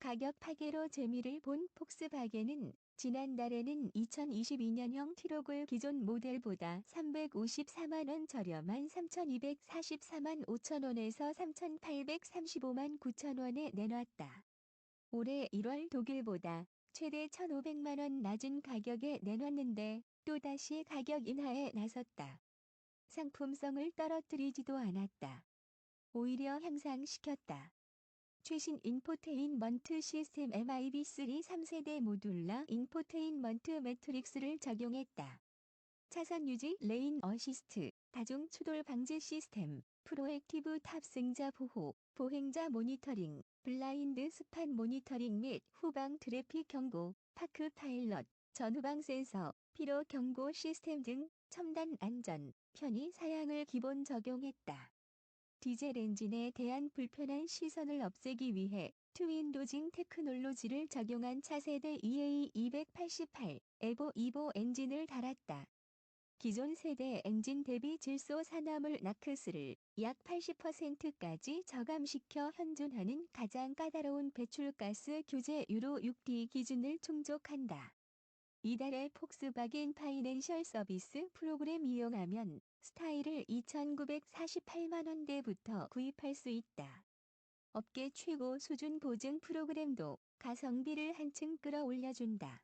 가격 파괴로 재미를 본 폭스바겐은 지난달에는 2022년형 트로글 기존 모델보다 354만원 저렴한 3,244만 5천원에서 3,835만 9천원에 내놨다. 올해 1월 독일보다 최대 1,500만원 낮은 가격에 내놨는데 또다시 가격 인하에 나섰다. 상품성을 떨어뜨리지도 않았다. 오히려 향상시켰다. 최신 인포테인먼트 시스템 MIB3 3세대 모듈러 인포테인먼트 매트릭스를 적용했다. 차선 유지 레인 어시스트, 다중 추돌 방지 시스템, 프로액티브 탑승자 보호, 보행자 모니터링, 블라인드 스판 모니터링 및 후방 트래픽 경고, 파크 파일럿, 전후방 센서, 피로 경고 시스템 등 첨단 안전, 편의 사양을 기본 적용했다. 디젤 엔진에 대한 불편한 시선을 없애기 위해 트윈 도징 테크놀로지를 적용한 차세대 EA288 에보 2보 엔진을 달았다. 기존 세대 엔진 대비 질소 산화물 나크스를 약 80%까지 저감시켜 현존하는 가장 까다로운 배출가스 규제 유로 6D 기준을 충족한다. 이달의 폭스바겐 파이낸셜 서비스 프로그램 이용하면 스타일을 2,948만원대부터 구입할 수 있다. 업계 최고 수준 보증 프로그램도 가성비를 한층 끌어올려준다.